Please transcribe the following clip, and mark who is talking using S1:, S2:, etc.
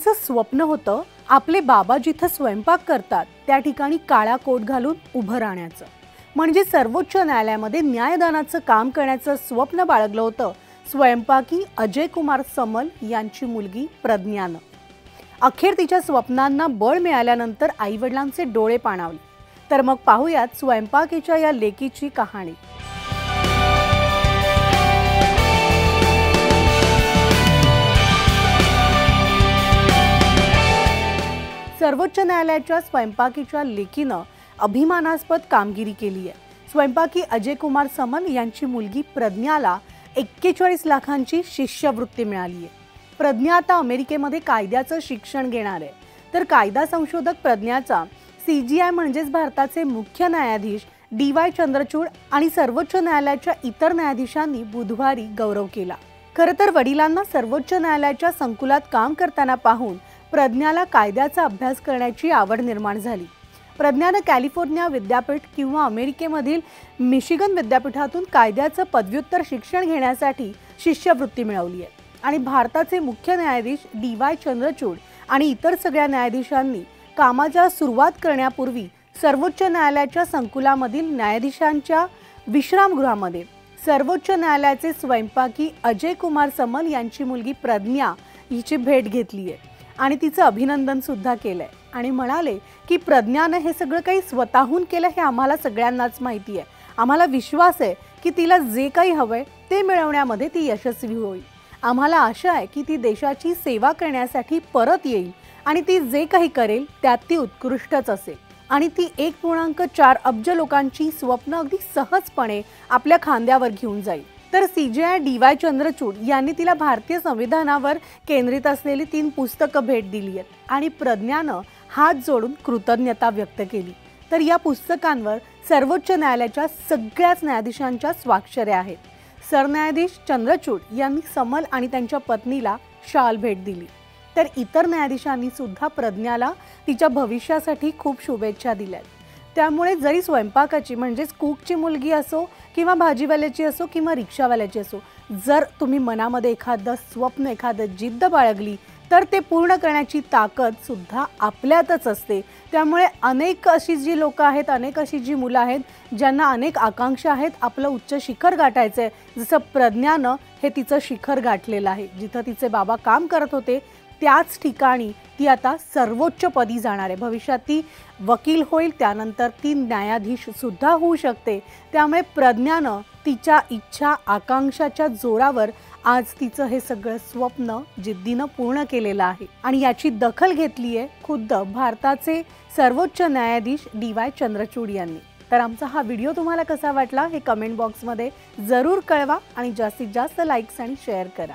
S1: तिचं स्वप्न होतं आपले बाबा जिथं स्वयंपाक करतात त्या ठिकाणी काळा कोट घालून उभं राहण्याचं. म्हणजे सर्वोच्च न्यायालयामध्ये न्यायदानाचं काम करण्याचं स्वप्न बाळगलं होतं स्वयंपाकी अजय कुमार समल यांची मुलगी प्रज्ञानं. अखेर तिच्या स्वप्नांना बळ मिळाल्यानंतर आईवडिलांचे डोळे पाणावले. तर मग पाहूयात स्वयंपाकीच्या या लेकीची कहाणी. सर्वोच्च न्यायालयाच्या स्वयंपाकीच्या लेखीनं अभिमानास्पद कामगिरी केली आहे. स्वयंपाकी अजय कुमार समन यांची मुलगी प्रज्ञाला एक्केचाळीस लाखांची शिष्यवृत्ती मिळाली आहे. प्रज्ञा आता अमेरिकेमध्ये कायद्याचं शिक्षण घेणार आहे. तर कायदा संशोधक प्रज्ञाचा सी जी आय म्हणजेच भारताचे मुख्य न्यायाधीश डी वाय चंद्रचूड आणि सर्वोच्च न्यायालयाच्या इतर न्यायाधीशांनी बुधवारी गौरव केला. खरं तर वडिलांना सर्वोच्च न्यायालयाच्या संकुलात काम करताना पाहून प्रज्ञाला कायद्याचा अभ्यास करण्याची आवड निर्माण झाली. प्रज्ञानं कॅलिफोर्निया विद्यापीठ किंवा अमेरिकेमधील मिशिगन विद्यापीठातून कायद्याचं पदव्युत्तर शिक्षण घेण्यासाठी शिष्यवृत्ती मिळवली आहे. आणि भारताचे मुख्य न्यायाधीश डी वाय चंद्रचूड आणि इतर सगळ्या न्यायाधीशांनी कामाच्या सुरुवात करण्यापूर्वी सर्वोच्च न्यायालयाच्या संकुलामधील न्यायाधीशांच्या विश्रामगृहामध्ये सर्वोच्च न्यायालयाचे स्वयंपाकी अजय कुमार समल यांची मुलगी प्रज्ञा हिची भेट घेतली आहे. आणि तिचं अभिनंदन सुद्धा केलंय. आणि म्हणाले की प्रज्ञानं हे सगळं काही स्वतःहून केलं हे आम्हाला सगळ्यांनाच माहिती आहे. आम्हाला विश्वास आहे की तिला जे काही हवंय ते मिळवण्यामध्ये ती यशस्वी होईल. आम्हाला आशा आहे की ती देशाची सेवा करण्यासाठी परत येईल आणि ती जे काही करेल त्यात ती उत्कृष्टच असेल. आणि ती एक पूर्णांक चार अब्ज लोकांची स्वप्न अगदी सहजपणे आपल्या खांद्यावर घेऊन जाईल. तर सी जे आय डी वाय चंद्रचूड यांनी तिला भारतीय संविधानावर केंद्रित असलेली तीन पुस्तकं भेट दिली आहेत आणि प्रज्ञानं हात जोडून कृतज्ञता व्यक्त केली. तर या पुस्तकांवर सर्वोच्च न्यायालयाच्या सगळ्याच न्यायाधीशांच्या स्वाक्षऱ्या आहेत. सरन्यायाधीश चंद्रचूड यांनी समल आणि त्यांच्या पत्नीला शाल भेट दिली. तर इतर न्यायाधीशांनी सुद्धा प्रज्ञाला तिच्या भविष्यासाठी खूप शुभेच्छा दिल्यात. त्यामुळे जरी स्वयंपाकाची म्हणजेच कुकची मुलगी असो किंवा भाजीवाल्याची असो किंवा रिक्षावाल्याची असो जर तुम्ही मनामध्ये एखादं स्वप्न एखादं जिद्द बाळगली तर ते पूर्ण करण्याची ताकद सुद्धा आपल्यातच असते. त्यामुळे अनेक अशी जी लोकं आहेत अनेक अशी जी मुलं आहेत ज्यांना अनेक आकांक्षा आहेत आपलं उच्च शिखर गाठायचं आहे जसं प्रज्ञानं हे तिचं शिखर गाठलेलं आहे. जिथं तिचे बाबा काम करत होते त्याच ठिकाणी ती आता सर्वोच्च पदी जाणार आहे. भविष्यात ती वकील होईल त्यानंतर ती न्यायाधीश सुद्धा होऊ शकते. त्यामुळे प्रज्ञानं तिच्या इच्छा आकांक्षाच्या जोरावर आज तिचं हे सगळं स्वप्न जिद्दीनं पूर्ण केलेलं आहे. आणि याची दखल घेतली आहे खुद्द भारताचे सर्वोच्च न्यायाधीश डी वाय चंद्रचूड यांनी. तर आमचा हा व्हिडिओ तुम्हाला कसा वाटला हे कमेंट बॉक्समध्ये जरूर कळवा आणि जास्तीत जास्त लाईक्स आणि शेअर करा.